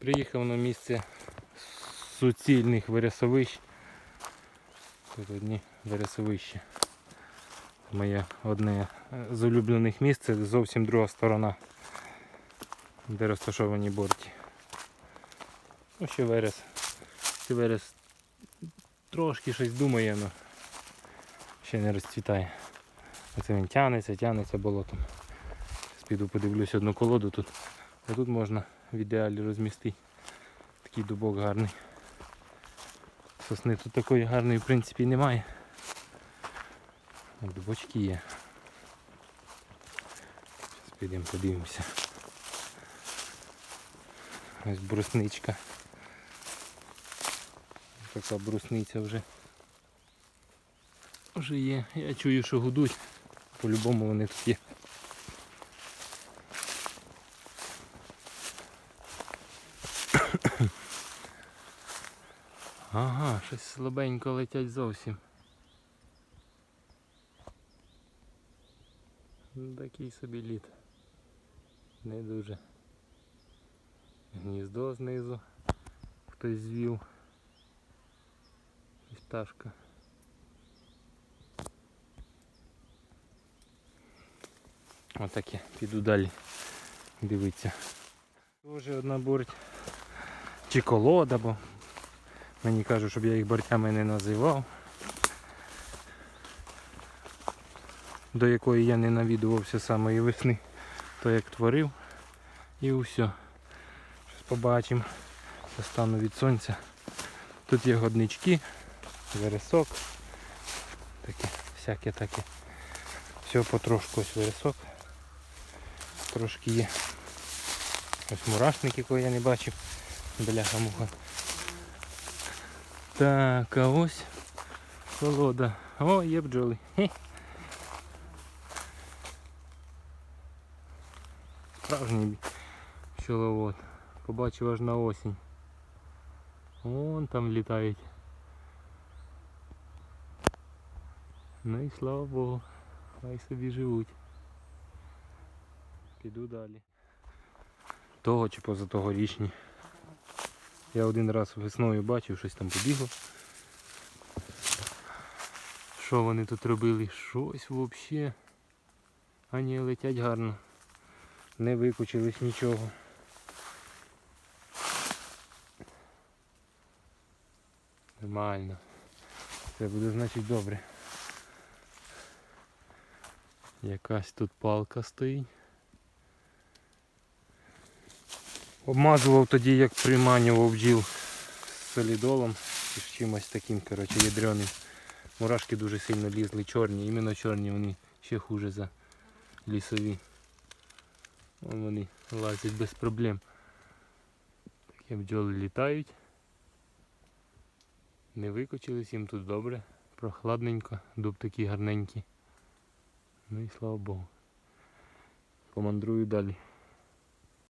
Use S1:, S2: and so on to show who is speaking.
S1: Приїхав на місце суцільних вересовищ. Тут одні вересовища. Моє одне з улюблених місць, це зовсім друга сторона, де розташовані борті. Ну, ще верес. Ще верес трошки щось думає, але ще не розцвітає. Оце він тянеться, тянеться болотом. Піду подивлюсь одну колоду тут. А тут можна в ідеалі розмістити. Такий дубок гарний. Сосни тут такої гарної в принципі немає. Дубочки є. Зараз підемо подивимося. Ось брусничка. Така брусниця вже. Вже є. Я чую, що гудуть. По-любому вони тут є. Ага, щось слабенько летять зовсім. Такий собі лід. Не дуже. Гніздо знизу. Хтось звів. Якась пташка. Отаке. Піду далі. Дивіться. Тоже одна борть. Чи колода, бо Мені кажуть, щоб я їх бортями не називав. До якої я не навідувався самої весни, то як творив. І все. Щось побачимо. Достану від сонця. Тут є годнички, вересок. Таке, всяке таке. Все потрошку ось вересок. Трошки є. Ось мурашник, якого я не бачив. Бляха муха. Так, а ось колода. О, є бджоли. Хе. Справжній пчеловод. Побачив аж на осінь. Вон там літають. Ну і слава Богу. Хай собі живуть. Піду далі. Того чи поза тогорічні. Я один раз весною бачив, щось там побігло. Що вони тут робили? Щось взагалі. А ні, летять гарно. Не викучились нічого. Нормально. Це буде значить добре. Якась тут палка стоїть. Обмазував тоді, як приманював бджіл солідолом з чимось таким, коротше, ядреним. Мурашки дуже сильно лізли, чорні, іменно чорні вони ще хуже за лісові. Вон вони лазять без проблем. Такі бджоли літають. Не викочились, їм тут добре, прохладненько, дуб такий гарненький. Ну і слава Богу. Помандрую далі.